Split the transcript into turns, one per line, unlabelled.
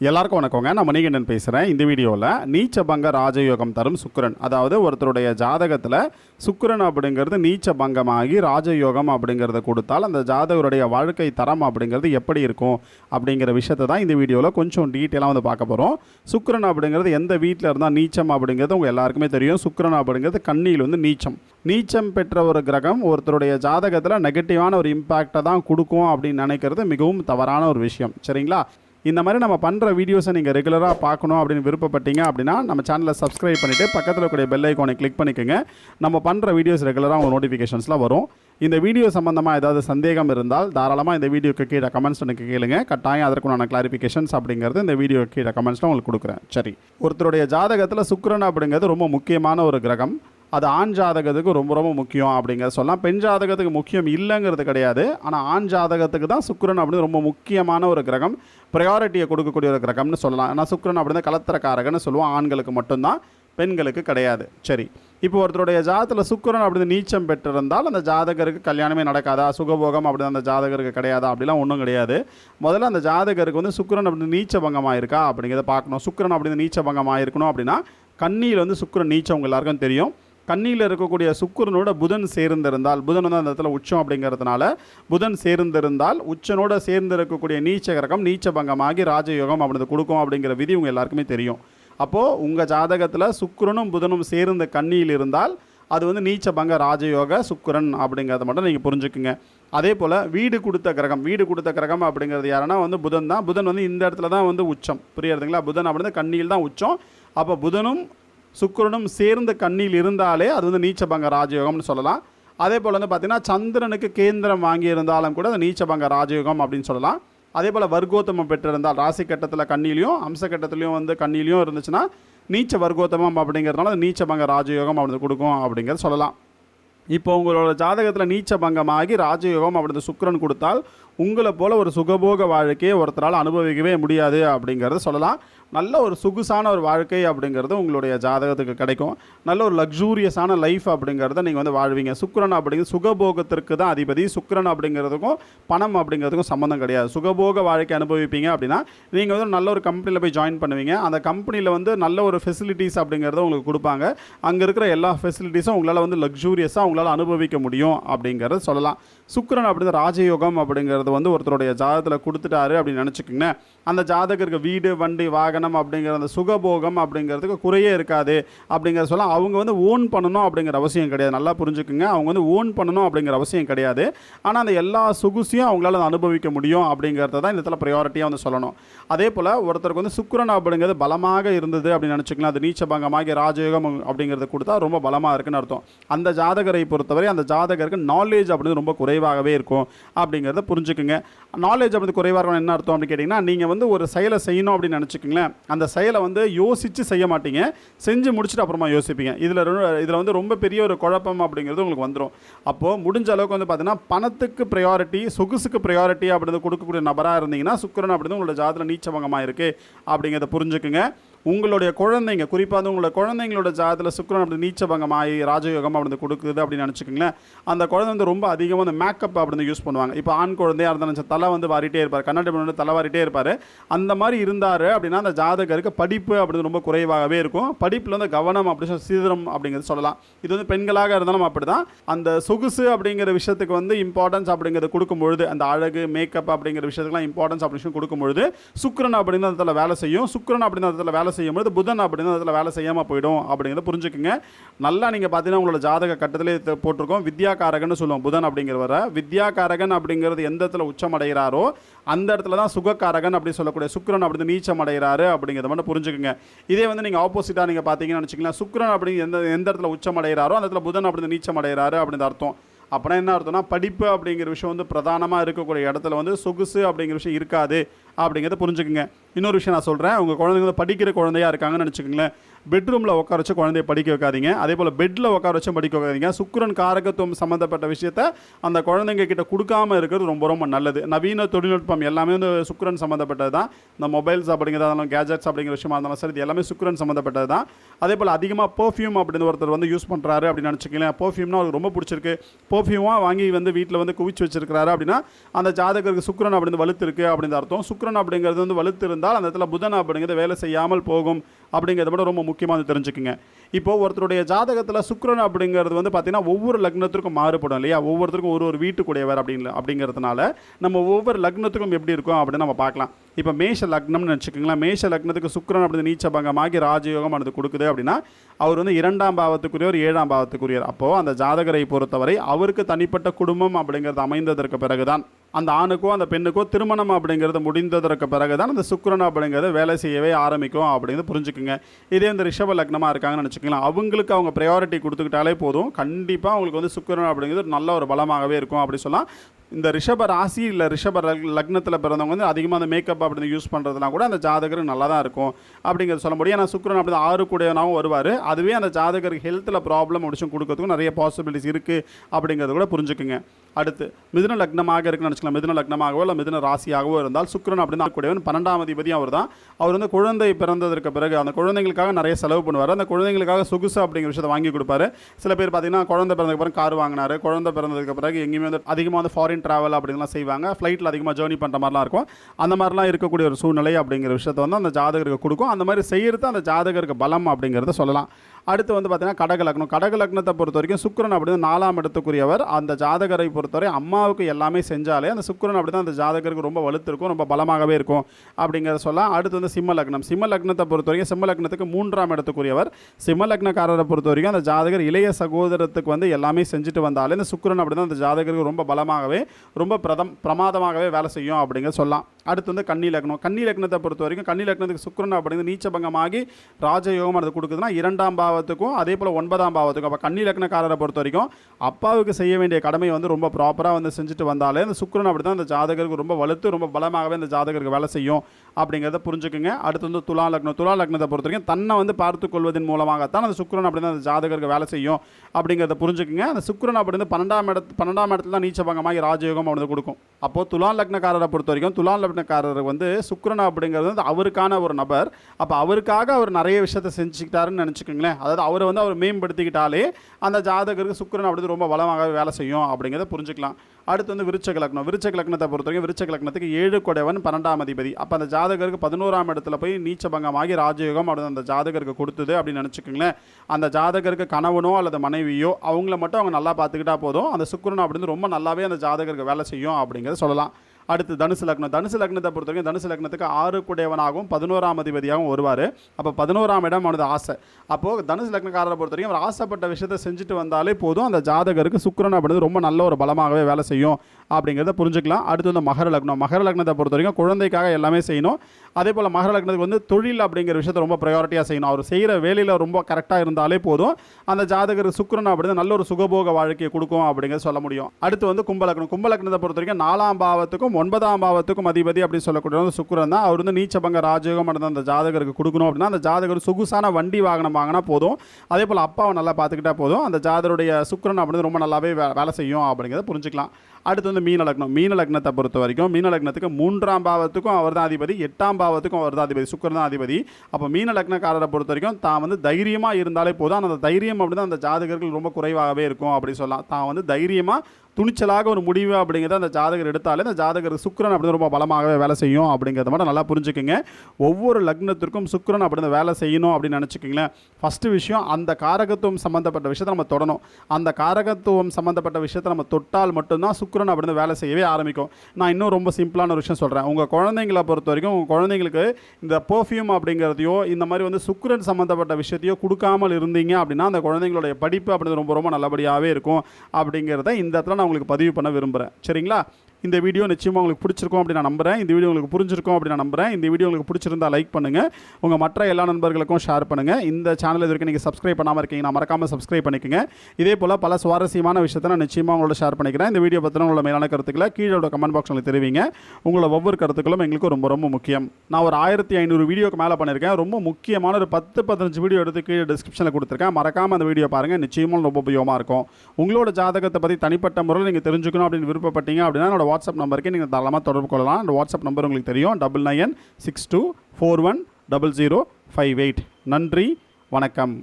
எல்லாருக்கும் வணக்கங்க. நான் மணிகண்டன் பேசுகிறேன் இந்த வீடியோவில் நீச்சபங்க ராஜயோகம் தரும் சுக்கிரன். அதாவது ஒருத்தருடைய ஜாதகத்தில் சுக்கரன் அப்படிங்கிறது நீச்சபங்கமாகி ராஜயோகம் அப்படிங்கிறத கொடுத்தால் அந்த ஜாதகருடைய வாழ்க்கை தரம் அப்படிங்கிறது எப்படி இருக்கும் அப்படிங்கிற விஷயத்தை தான் இந்த வீடியோவில் கொஞ்சம் டீட்டெயிலாக வந்து பார்க்க போகிறோம் சுக்கரன் அப்படிங்கிறது எந்த வீட்டில் இருந்தால் நீச்சம் அப்படிங்கிறது உங்கள் எல்லாருக்குமே தெரியும். சுக்கரன் அப்படிங்கிறது கண்ணியில் வந்து நீச்சம். நீச்சம் பெற்ற ஒரு கிரகம் ஒருத்தருடைய ஜாதகத்தில் நெகட்டிவான ஒரு இம்பேக்டை தான் கொடுக்கும் அப்படின்னு நினைக்கிறது மிகவும் தவறான ஒரு விஷயம். சரிங்களா? இந்த மாதிரி நம்ம பண்ணுற வீடியோஸை நீங்கள் ரெகுலராக பார்க்கணும் அப்படின்னு விருப்பப்பட்டீங்க அப்படின்னா நம்ம சேனலை சப்ஸ்கிரைப் பண்ணிவிட்டு பக்கத்தில் இருக்கக்கூடிய பெல் ஐக்கானை கிளிக் பண்ணிக்கோங்க. நம்ம பண்ணுற வீடியோஸ் ரெகுலராக உங்கள் நோட்டிஃபிகேஷன்ஸ்லாம் வரும். இந்த வீடியோ சம்மந்தமாக ஏதாவது சந்தேகம் இருந்தால் தாராளமாக இந்த வீடியோக்கு கீழே கமெண்ட்ஸ் எனக்கு கேளுங்க. கட்டாயம் அதற்குண்டான கிளாரிஃபிகேஷன்ஸ் அப்படிங்கிறது இந்த வீடியோ கீழே கமெண்ட்ஸில் உங்களுக்கு கொடுக்குறேன். சரி. ஒருத்தருடைய ஜாதகத்தில் சுக்கரன் அப்படிங்கிறது ரொம்ப முக்கியமான ஒரு கிரகம். அது ஆண் ஜாதகத்துக்கு ரொம்ப ரொம்ப முக்கியம் அப்படிங்கிறத சொல்லலாம். பெண் ஜாதகத்துக்கு முக்கியம் இல்லைங்கிறது கிடையாது. ஆனால் ஆண் ஜாதகத்துக்கு தான் சுக்கிரன் அப்படின்னு ரொம்ப முக்கியமான ஒரு கிரகம் ப்ரையாரிட்டியை கொடுக்கக்கூடிய ஒரு கிரகம்னு சொல்லலாம். ஆனால் சுக்கரன் அப்படின்னு கலத்திரக்காரகன்னு சொல்லுவோம். ஆண்களுக்கு மட்டும்தான் பெண்களுக்கு கிடையாது. சரி. இப்போ ஒருத்தருடைய ஜாதத்தில் சுக்கரன் அப்படின்னு நீச்சம் பெற்றிருந்தால் அந்த ஜாதகருக்கு கல்யாணமே நடக்காதா? சுகபோகம் அப்படி அந்த ஜாதகருக்கு கிடையாதா? அப்படிலாம் ஒன்றும் கிடையாது. முதல்ல அந்த ஜாதகருக்கு வந்து சுக்கிரன் அப்படின்னு நீச்ச பங்கமாக இருக்கா அப்படிங்கிறத பார்க்கணும். சுக்கிரன் அப்படின்னு நீச்ச பங்கமாக இருக்கணும் அப்படின்னா கண்ணியில் வந்து சுக்கரன் நீச்சம் உங்க எல்லாருக்கும் தெரியும். கண்ணியில் இருக்கக்கூடிய சுக்கிரனோட புதன் சேர்ந்திருந்தால் புதன் வந்து அந்த இடத்துல உச்சம் அப்படிங்கிறதுனால புதன் சேர்ந்திருந்தால் உச்சனோட சேர்ந்து இருக்கக்கூடிய நீச்ச கிரகம் நீச்ச பங்கமாகி ராஜயோகம் அப்படின்றது கொடுக்கும் அப்படிங்கிற விதி உங்கள் எல்லாருக்குமே தெரியும். அப்போது உங்கள் ஜாதகத்தில் சுக்கிரனும் புதனும் சேர்ந்த கண்ணியில் இருந்தால் அது வந்து நீச்ச பங்க ராஜயோக சுக்கரன் அப்படிங்கிறத மட்டும் நீங்கள் புரிஞ்சுக்குங்க. அதே போல் வீடு கொடுத்த கிரகம் வீடு கொடுத்த கிரகம் அப்படிங்கிறது யாருன்னா வந்து புதன் தான். புதன் வந்து இந்த இடத்துல தான் வந்து உச்சம். புரியுறதுங்களா? புதன் அப்படின்னா கண்ணியில் தான் உச்சம். அப்போ புதனும் சுக்கரனும் சேர்ந்த கண்ணில் இருந்தாலே அது வந்து நீச்சபங்க ராஜயோகம்னு சொல்லலாம். அதே போல் வந்து பார்த்திங்கன்னா சந்திரனுக்கு கேந்திரம் வாங்கி இருந்தாலும் கூட அது நீச்சபங்க ராஜயோகம் அப்படின்னு சொல்லலாம். அதே போல் வர்க்கோத்தமம் பெற்றிருந்தால் ராசி கட்டத்தில் கண்ணிலையும் அம்ச கட்டத்துலையும் வந்து கண்ணிலையும் இருந்துச்சுன்னா நீச்ச வர்க்கோத்தமம் அப்படிங்கிறதுனால அது நீச்சபங்க ராஜயோகம் அப்படின்னு கொடுக்கும் அப்படிங்கிறத சொல்லலாம். இப்போ உங்களோட ஜாதகத்தில் நீச்ச பங்கமாகி ராஜயோகம் அப்படி சுக்கரன் கொடுத்தால் உங்களை போல் ஒரு சுகபோக வாழ்க்கையை ஒருத்தரால் அனுபவிக்கவே முடியாது அப்படிங்கிறத சொல்லலாம். நல்ல ஒரு சொகுசான ஒரு வாழ்க்கை அப்படிங்கிறது உங்களுடைய ஜாதகத்துக்கு கிடைக்கும். நல்ல ஒரு லக்ஸூரியஸான லைஃப் அப்படிங்கிறத நீங்கள் வந்து வாழ்வீங்க. சுக்கரன் அப்படிங்கிறது சுகபோகத்திற்கு தான் அதிபதி. சுக்கரன் அப்படிங்கிறதுக்கும் பணம் அப்படிங்கிறதுக்கும் சம்மந்தம் கிடையாது. சுகபோக வாழ்க்கை அனுபவிப்பீங்க அப்படின்னா நீங்கள் வந்து நல்ல ஒரு கம்பெனியில் போய் ஜாயின் பண்ணுவீங்க. அந்த கம்பெனியில் வந்து நல்ல ஒரு ஃபெசிலிட்டிஸ் அப்படிங்கிறத உங்களுக்கு கொடுப்பாங்க. அங்கே இருக்கிற எல்லா ஃபெசிலிட்டிஸும் உங்களால் வந்து லக்ஸூரியஸாக உங்களால் அனுபவிக்க முடியும் அப்படிங்கிறத சொல்லலாம். சுக்கரன் அப்படிங்கிற ராஜயோகம் அப்படிங்கிறது வந்து ஒருத்தருடைய ஜாதகத்தில் கொடுத்துட்டாரு அப்படின்னு நினச்சிக்கோங்க அந்த ஜாதகருக்கு வீடு வண்டி வாகனம் அப்படிங்கிற அந்த சுகபோகம் அப்படிங்கிறதுக்கு குறையே இருக்காது அப்படிங்கிறத சொல்ல அவங்க வந்து ஓன் பண்ணணும் அப்படிங்கிற அவசியம் கிடையாது. நல்லா புரிஞ்சுக்குங்க. அவங்க வந்து ஓன் பண்ணணும் அப்படிங்கிற அவசியம் கிடையாது. ஆனால் அந்த எல்லா சொகுசையும் அவங்களால அதை அனுபவிக்க முடியும் அப்படிங்கிறத தான் இந்த இடத்துல ப்ரையாரிட்டியாக வந்து சொல்லணும். அதே போல் ஒருத்தருக்கு வந்து சுக்கரன் அப்படிங்கிறது பலமாக இருந்தது அப்படின்னு நினச்சிக்கலாம். அது நீச்சபங்கமாகி ராஜயோகம் அப்படிங்கிறது கொடுத்தா ரொம்ப பலமாக இருக்குன்னு அர்த்தம். அந்த ஜாதகரை பொறுத்தவரை அந்த ஜாதகருக்கு நாலேஜ் அப்படிங்கிறது ரொம்ப குறைவாகவே இருக்கும் அப்படிங்கிறத புரிஞ்சுக்குங்க. நாலேஜ் அப்படி குறைவாக இருக்கணும் என்ன அர்த்தம் அப்படின்னு கேட்டிங்கன்னா நீங்கள் வந்து ஒரு செயலை செய்யணும் அப்படின்னு நினச்சிக்கோங்களேன். அந்த செயலை வந்து யோசித்து செய்ய மாட்டீங்க. செஞ்சு முடிச்சுட்டு அப்புறமா யோசிப்பீங்க. இதில் இதில் வந்து ரொம்ப பெரிய ஒரு குழப்பம் அப்படிங்கிறது உங்களுக்கு வந்துடும் அப்போது முடிஞ்ச அளவுக்கு வந்து பார்த்தீங்கன்னா பணத்துக்கு ப்ரையாரிட்டி சொகுசுக்கு ப்ரையாரிட்டி அப்படிங்கிறது கொடுக்கக்கூடிய நபராக இருந்தீங்கன்னா சுக்கரன் அப்படின்னு உங்களோட ஜாதத்தில் நீச்சபங்கமாக இருக்குது அப்படிங்கிறத புரிஞ்சுக்குங்க. உங்களுடைய குழந்தைங்க குறிப்பாக வந்து உங்களோட குழந்தைங்களோட ஜாதத்தில் சுக்ரன் அப்படி நீச்சபங்கம் ஆகி ராஜயோகம் அப்படி கொடுக்குது அப்படின்னு நினச்சிக்கோங்களேன். அந்த குழந்தை வந்து ரொம்ப அதிகமாக அந்த மேக்கப் அப்படி யூஸ் பண்ணுவாங்க. இப்போ ஆண் குழந்தையாக இருந்தாலும் தலை வந்து வாரிட்டே இருப்பார். கண்ணாடி பண்ணி தலை வாரிட்டே இருப்பார். அந்த மாதிரி இருந்தார் அப்படின்னா அந்த ஜாதகருக்கு படிப்பு அப்படிங்கிறது ரொம்ப குறைவாகவே இருக்கும். படிப்பில் வந்து கவனம் அப்படி சொல்லி சீதனம் அப்படிங்கிறது சொல்லலாம். இது வந்து பெண்களாக இருந்தாலும் அப்படி தான் அந்த சொகுசு அப்படிங்கிற விஷயத்துக்கு வந்து இம்பார்ட்டன்ஸ் அப்படிங்கிறது கொடுக்கும் பொழுது அந்த அழகு மேக்கப் அப்படிங்கிற விஷயத்துக்குலாம் இம்பார்ட்டன்ஸ் அப்படின்னு கொடுக்கும்பொழுது சுக்ரன் அப்படின்னு அந்த இடத்துல வேலை செய்யும். சுக்கிரன் அப்படின்னு அந்த இடத்துல வேலை செய்யும்போது புதன் அப்படின்னு அதில் இடத்துல வேலை செய்யாமல் போயிடும் அப்படிங்கிறத புரிஞ்சுக்குங்க. நல்லா நீங்கள் பார்த்தீங்கன்னா உங்களோட ஜாதக கட்டத்திலே போட்டிருக்கோம். வித்யாகாரகன்னு சொல்லுவோம் புதன் அப்படிங்கிறவர. வித்யாகாரகன் அப்படிங்கிறது எந்த இடத்துல உச்சம் அடைகிறாரோ அந்த இடத்துல தான் சுகக்காரகன் அப்படின்னு சொல்லக்கூடிய சுக்கரன் அப்படின்னு நீச்சம் அடைகிறாரு அப்படிங்கிறத மட்டும் புரிஞ்சுக்குங்க. இதே வந்து நீங்கள் ஆப்போசிட்டாக நீங்கள் பார்த்தீங்கன்னு நினச்சிக்கலாம் சுக்கரன் அப்படிங்கிற எந்த எந்த இடத்துல உச்சம் அடைகிறாரோ அந்த இடத்துல புதன் அப்படின்னு நீச்சம் அடைகிறாரு அப்படின்னு அர்த்தம். அப்படின்னா என்ன அர்த்தம்னா படிப்பு அப்படிங்கிற விஷயம் வந்து பிரதானமாக இருக்கக்கூடிய இடத்துல வந்து சொகுசு அப்படிங்கிற விஷயம் இருக்காது அப்படிங்கிறத புரிஞ்சுக்குங்க. இன்னொரு விஷயம் நான் சொல்கிறேன் உங்கள் குழந்தைங்க படிக்கிற குழந்தையாக இருக்காங்கன்னு நினச்சிக்கங்களேன். பெட்ரூமில் உட்கார வச்சு குழந்தைய படிக்க வைக்காதீங்க. அதே போல் பெட்டில் உட்கார வச்சு படிக்க வைக்காதீங்க. சுக்கரன் காரகத்துவம் சம்மந்தப்பட்ட விஷயத்த அந்த குழந்தைங்க கிட்ட கொடுக்காம இருக்கிறது ரொம்ப ரொம்ப நல்லது. நவீன தொழில்நுட்பம் எல்லாமே வந்து சுக்கரன் சம்மந்தப்பட்டது தான். இந்த மொபைல்ஸ் அப்படிங்கிறதா இருந்தாலும் கேஜெட்ஸ் அப்படிங்கிற விஷயமா இருந்தாலும் சரி இது எல்லாமே சுக்கரன் சம்மந்தப்பட்டது தான். அதே போல் அதிகமாக பர்ஃப்யூம் அப்படின்னு ஒருத்தர் வந்து யூஸ் பண்ணுறாரு அப்படின்னு நினச்சிக்கலாம் பர்ஃப்யூம்னா அவருக்கு ரொம்ப பிடிச்சிருக்கு. பர்ஃப்யூமாக வாங்கி வந்து வீட்டில் வந்து குவிச்சு வச்சிருக்கிறாரு அப்படின்னா அந்த ஜாதகருக்கு சுக்கரன் அப்படின்னு வலுத்திருக்கு அப்படின்னு அர்த்தம். சுக்கரன் அப்படிங்கிறது வந்து வலுத்து இருந்தால் அந்த இடத்துல புதன் அப்படிங்கிறது வேலை செய்யாமல் போகும் அப்படிங்கிறத விட ரொம்ப முக்கியமாக வந்து தெரிஞ்சுக்குங்க. இப்போது ஒருத்தருடைய ஜாதகத்தில் சுக்ரன் அப்படிங்கிறது வந்து பார்த்தீங்கன்னா ஒவ்வொரு லக்னத்திற்கும் மாறுபடும் இல்லையா? ஒவ்வொருத்தருக்கும் ஒரு ஒரு வீட்டுக்குடையவர் அப்படின்னு அப்படிங்கிறதுனால நம்ம ஒவ்வொரு லக்னத்துக்கும் எப்படி இருக்கும் அப்படின்னு நம்ம பார்க்கலாம். இப்போ மேஷ லக்னம்னு வச்சுக்கோங்களேன் மேஷ லக்னத்துக்கு சுக்ரன் அப்படி நீச்சபங்கமாகி ராஜயோகம் அது கொடுக்குது அப்படின்னா அவர் வந்து இரண்டாம் பாவத்துக்குரியவர் ஏழாம் பாவத்துக்குரியவர். அப்போது அந்த ஜாதகரை பொறுத்தவரை அவருக்கு தனிப்பட்ட குடும்பம் அப்படிங்கிறது அமைந்ததற்கு பிறகுதான். அந்த ஆணுக்கோ அந்த பெண்ணுக்கோ திருமணம் அப்படிங்கிறது முடிந்ததற்கு பிறகு தான் அந்த சுக்கிரன் அப்படிங்கிறது வேலை செய்யவே ஆரம்பிக்கும் அப்படிங்கிறது புரிஞ்சுக்குங்க. இதே இந்த ரிஷப லக்னமாக இருக்காங்கன்னு வச்சுக்கலாம் அவங்களுக்கு அவங்க ப்ரையாரிட்டி கொடுத்துக்கிட்டாலே போதும். கண்டிப்பாக அவங்களுக்கு வந்து சுக்கரன் அப்படிங்கிறது நல்ல ஒரு பலமாகவே இருக்கும் அப்படி சொல்லலாம். இந்த ரிஷப ராசி இல்லை ரிஷப லக்னத்தில் பிறந்தவங்க வந்து அதிகமாக அந்த மேக்கப் அப்படின்னு யூஸ் பண்ணுறதுலாம் கூட அந்த ஜாதகர் நல்லா தான் இருக்கும் அப்படிங்கிறது சொல்ல முடியும். ஏன்னா சுக்ரன் அப்படி ஆறு கூடையனாகவும் வருவார். அதுவே அந்த ஜாதகருக்கு ஹெல்த்தில் ப்ராப்ளம் முடிச்சும் கொடுக்கறதுக்கும் நிறைய பாசிபிலிட்டிஸ் இருக்குது அப்படிங்கிறது கூட புரிஞ்சுக்குங்க. அடுத்து மிதுன லக்னமாக இருக்குன்னு வச்சுக்கலாம் மிதுன லக்னமாகவோ இல்லை மிதுன ராசியாகவோ இருந்தால் சுக்ரன் அப்படின்னு கூடவன் பன்னெண்டாம் அதிபதி அவர் தான் அவர் வந்து குழந்தை பிறந்ததற்கு பிறகு அந்த குழந்தைங்களுக்காக நிறைய செலவு பண்ணுவார். அந்த குழந்தைங்களுக்காக சொகுசு அப்படிங்கிற விஷயத்தை வாங்கி கொடுப்பாரு. சில பேர் பார்த்தீங்கன்னா குழந்தை பிறந்ததுக்கு பிறகு கார் வாங்கினாரு. குழந்தை பிறந்ததுக்கு பிறகு எங்கேயுமே வந்து அதிகமாக வந்து ஃபாரின் ட்ராவல் அப்படிங்கலாம் செய்வாங்க. ஃப்ளைட்டில் அதிகமாக ஜேர்னி பண்ணுற மாதிரிலாம் இருக்கும். அந்த மாதிரிலாம் இருக்கக்கூடிய ஒரு சூழ்நிலை அப்படிங்கிற விஷயத்தை வந்து அந்த ஜாதகருக்கு கொடுக்கும். அந்த மாதிரி செய்கிறது அந்த ஜாதகருக்கு பலம் அப்படிங்கிறத சொல்லலாம். அடுத்து வந்து பார்த்தீங்கன்னா கடக லக்னம். கடக லக்னத்தை பொறுத்த வரைக்கும் சுக்ரன் அப்படின்னு நாலாம் இடத்துக்குரியவர். அந்த ஜாதகரை பொறுத்தவரை அம்மாவுக்கு எல்லாமே செஞ்சாலே அந்த சுக்ரன் அப்படி தான் அந்த ஜாதகருக்கு ரொம்ப வலுத்திருக்கும் ரொம்ப பலமாகவே இருக்கும் அப்படிங்கிறத சொல்லலாம். அடுத்து வந்து சிம்ம லக்னம். சிம்ம லக்னத்தை பொறுத்த வரைக்கும் சிம்ம லக்னத்துக்கு மூன்றாம் இடத்துக்குரியவர். சிம்ம லக்னக்காரரை பொறுத்த வரைக்கும் அந்த ஜாதகர் இளைய சகோதரத்துக்கு வந்து எல்லாமே செஞ்சுட்டு வந்தாலே இந்த சுக்ரன் அப்படி தான் அந்த ஜாதகருக்கு ரொம்ப பலமாகவே ரொம்ப பிரதம் பிரமாதமாகவே வேலை செய்யும் அப்படிங்கிறத சொல்லலாம். அடுத்து வந்து கன்னி லக்னம். கன்னி லக்னத்தை பொறுத்த வரைக்கும் கன்னி லக்னத்துக்கு சுக்கிரன் அப்படிங்கிறது நீச்சபங்கமாகி ராஜயோகம் அது கொடுக்குதுன்னா இரண்டாம் பாவத்துக்கும் அதே போல் ஒன்பதாம் பாவத்துக்கும். அப்போ கன்னி லக்னக்காரரை பொறுத்த வரைக்கும் அப்பாவுக்கு செய்ய வேண்டிய கடமை வந்து ரொம்ப ப்ராப்பராக வந்து செஞ்சுட்டு வந்தாலே அந்த சுக்கிரன் அப்படி தான் அந்த ஜாதகருக்கு ரொம்ப வலுத்து ரொம்ப பலமாகவே அந்த ஜாதகருக்கு வேலை செய்யும் அப்படிங்கிறத புரிஞ்சுக்குங்க. அடுத்து வந்து துலா லக்னம். துலா லக்னத்தை பொறுத்த வரைக்கும் தன்னை வந்து பார்த்து கொள்வதன் மூலமாகத்தான் அந்த சுக்கிரன் அப்படி தான் அந்த ஜாதகருக்கு வேலை செய்யும் அப்படிங்கிறத புரிஞ்சுக்குங்க. அந்த சுக்கிரன் அப்படி வந்து பன்னெண்டாம் இடத்து பன்னெண்டாம் இடத்துல தான் நீச்சபங்கமாகி ராஜயோகம் அவனுக்கு கொடுக்கும். அப்போது துலான் லக்னக்காரரை பொறுத்த வரைக்கும் துலான் லக்னக்காரர் வந்து சுக்ரன் அப்படிங்கிறது வந்து அவருக்கான ஒரு நபர். அப்போ அவருக்காக அவர் நிறைய விஷயத்தை செஞ்சுக்கிட்டாருன்னு நினச்சிக்கோங்களேன். அதாவது அவரை வந்து அவர் மேம்படுத்திக்கிட்டாலே அந்த ஜாதகருக்கு சுக்ரன் அப்படிது ரொம்ப பலமாக வேலை செய்யும் அப்படிங்கிறத புரிஞ்சுக்கலாம். அடுத்து வந்து விருச்சக லக்னம். விருச்சக லக்னத்தை பொறுத்த வரைக்கும் விருச்சக லக்னத்துக்கு ஏழு கொடைவன் பன்னெண்டாம் அதிபதி. அப்போ அந்த ஜாதகருக்கு பதினோராம் இடத்துல போய் நீச்சபங்கமாகி ராஜயோகம் அப்படி அந்த ஜாதகருக்கு கொடுத்தது அப்படின்னு நினச்சிக்கோங்களேன். அந்த ஜாதகருக்கு கணவனோ அல்லது மனைவியோ அவங்கள மட்டும் அவங்க நல்லா பார்த்துக்கிட்டா போதும். அந்த சுக்கிரன் அப்படின்னு ரொம்ப நல்லாவே அந்த ஜாதகருக்கு வேலை செய்யும் அப்படிங்கிறத சொல்லலாம். அடுத்து தனுசு லக்னம். தனுசு லக்னத்தை பொறுத்த வரைக்கும் தனுசு லக்னத்துக்கு ஆறு குடையவனாகவும் பதினோராம் அதிபதியாகவும் வருவார். அப்போ பதினோராம் இடம் அவனது ஆசை. அப்போது தனுசு லக்னக்காரரை பொறுத்த வரைக்கும் அவர் ஆசைப்பட்ட விஷயத்தை செஞ்சுட்டு வந்தாலே போதும். அந்த ஜாதகருக்கு சுக்கரன் அப்படிங்கிறது ரொம்ப நல்ல ஒரு பலமாகவே வேலை செய்யும். அப்படிங்கிறத புரிஞ்சுக்கலாம். அடுத்து வந்து மகர லக்னம். மகர லக்னத்தை பொறுத்த வரைக்கும் குழந்தைக்காக எல்லாமே செய்யணும். அதே போல் மகர லக்னத்துக்கு வந்து தொழில் அப்படிங்கிற விஷயத்தை ரொம்ப ப்ரையாரிட்டியாக செய்யணும். அவர் செய்கிற வேலையில் ரொம்ப கரெக்டாக இருந்தாலே போதும். அந்த ஜாதகர் சுக்ரன் அப்படின்னு நல்ல ஒரு சுகபோக வாழ்க்கையை கொடுக்கும் அப்படிங்கிறத சொல்ல முடியும். அடுத்து வந்து கும்பலக்னம் கும்பலக்னத்தை பொறுத்த வரைக்கும் நாலாம் பாவத்துக்கும் ஒன்பதாம் பாவத்துக்கும் அதிபதி அப்படின்னு சொல்லக்கூடிய வந்து தான். அவர் வந்து நீச்சபங்க ராஜயோகம் அடைந்த அந்த ஜாதகருக்கு கொடுக்கணும் அப்படின்னா அந்த ஜாதகர் சொகுசான வண்டி வாகனம் வாங்கினா போதும். அதே போல் அப்பாவை நல்லா பார்த்துக்கிட்டா போதும். அந்த ஜாதருடைய சுக்ரன் அப்படின்னு ரொம்ப நல்லாவே வே- வேலை செய்யும் அப்படிங்கிறத புரிஞ்சுக்கலாம். அடுத்து வந்து மீன லக்னம். மீன லக்னத்தை பொறுத்த வரைக்கும் மீன லக்னத்துக்கு மூன்றாம் பாவத்துக்கும் அவர் தான் அதிபதி. எட்டாம் பாவத்துக்கும் அவர் தான் அதிபதி சுக்கிரன் தான் அதிபதி. அப்போ மீன லக்னக்காரரை பொறுத்த வரைக்கும் தான் வந்து தைரியமாக இருந்தாலே போதும். அந்த தைரியம் அப்படி தான் அந்த ஜாதகர்கள் ரொம்ப குறைவாகவே இருக்கும் அப்படி சொல்லலாம். தான் வந்து தைரியமாக துணிச்சலாக ஒரு முடிவு அப்படிங்கிறத அந்த ஜாதகர் எடுத்தாலே அந்த ஜாதகர் சுக்ரன் அப்படின்னு ரொம்ப பலமாகவே வேலை செய்யும் அப்படிங்கிறத மட்டும் நல்லா புரிஞ்சுக்கோங்க. ஒவ்வொரு லக்னத்திற்கும் சுக்ரன் அப்படி வேலை செய்யணும் அப்படின்னு நினச்சிக்கிங்களேன். ஃபஸ்ட்டு விஷயம் அந்த காரகத்துவம் சம்மந்தப்பட்ட விஷயத்தை நம்ம தொடணும். அந்த காரகத்துவம் சம்மந்தப்பட்ட விஷயத்தை நம்ம தொட்டால் மட்டும்தான் சுக்ரன் அப்படி வேலை செய்யவே ஆரம்பிக்கும். நான் இன்னும் ரொம்ப சிம்பிளான ஒரு விஷயம் சொல்கிறேன் உங்கள் குழந்தைங்களை பொறுத்த வரைக்கும் உங்கள் குழந்தைங்களுக்கு இந்த பர்ஃப்யூம் அப்படிங்கிறதையோ இந்த மாதிரி வந்து சுக்ரன் சம்மந்தப்பட்ட விஷயத்தையோ கொடுக்காமல் இருந்தீங்க அப்படின்னா அந்த குழந்தைங்களுடைய படிப்பு அப்படிங்கிறது ரொம்ப ரொம்ப நல்லபடியாகவே இருக்கும் அப்படிங்கிறத இந்த இடத்துல நான் உங்களுக்கு பதிவு பண்ண விரும்புகிறேன் சரிங்களா? இந்த வீடியோ நிச்சயமாக உங்களுக்கு பிடிச்சிருக்கும் அப்படி நான் நம்புறேன். இந்த வீடியோ உங்களுக்கு புரிஞ்சிருக்கும் அப்படி நான் நம்புகிறேன் இந்த வீடியோ உங்களுக்கு பிடிச்சிருந்தா லைக் பண்ணுங்கள் உங்கள் மற்ற எல்லா நண்பர்களுக்கும் ஷேர் பண்ணுங்கள் இந்த சேனல் இது வரைக்கும் நீங்கள் சப்ஸ்கிரைப் பண்ணாமல் இருக்கீங்கன்னா மறக்காமல் சப்ஸ்கிரைப் பண்ணிக்கோங்க. இதே போல் பல சுவாரஸ்யமான விஷயத்தை நான் நிச்சயமாக உங்களோட ஷேர் பண்ணிக்கிறேன். இந்த வீடியோ பற்றின உங்களோட மேலான கருத்துக்களை கீழோட கமெண்ட் பாக்ஸில் தெரிவிங்க. உங்களோட ஒவ்வொரு கருத்துக்களும் எங்களுக்கு ரொம்ப ரொம்ப முக்கியம். நான் ஒரு ஆயிரத்தி ஐநூறு வீடியோக்கு மேலே பண்ணியிருக்கேன். ரொம்ப முக்கியமான ஒரு பத்து பதினஞ்சு வீடியோ எடுத்து கீழே டிஸ்கிரிப்ஷனில் கொடுத்துருக்கேன். மறக்காமல் அந்த வீடியோ பாருங்கள் நிச்சயமாக ரொம்ப உபயோகமாக இருக்கும். உங்களோட ஜாதகத்தை பற்றி தனிப்பட்ட முறையில் நீங்கள் தெரிஞ்சுக்கணும் அப்படின்னு விருப்பப்பட்டீங்க அப்படின்னா என்னோட வாட்ஸ்அப் நம்பருக்கு நீங்கள் தாராளமாக தொடர்பு கொள்ளலாம். அந்த வாட்ஸ்அப் நம்பர் உங்களுக்கு தெரியும். Double nine six two four one double zero five eight. நன்றி. வணக்கம்.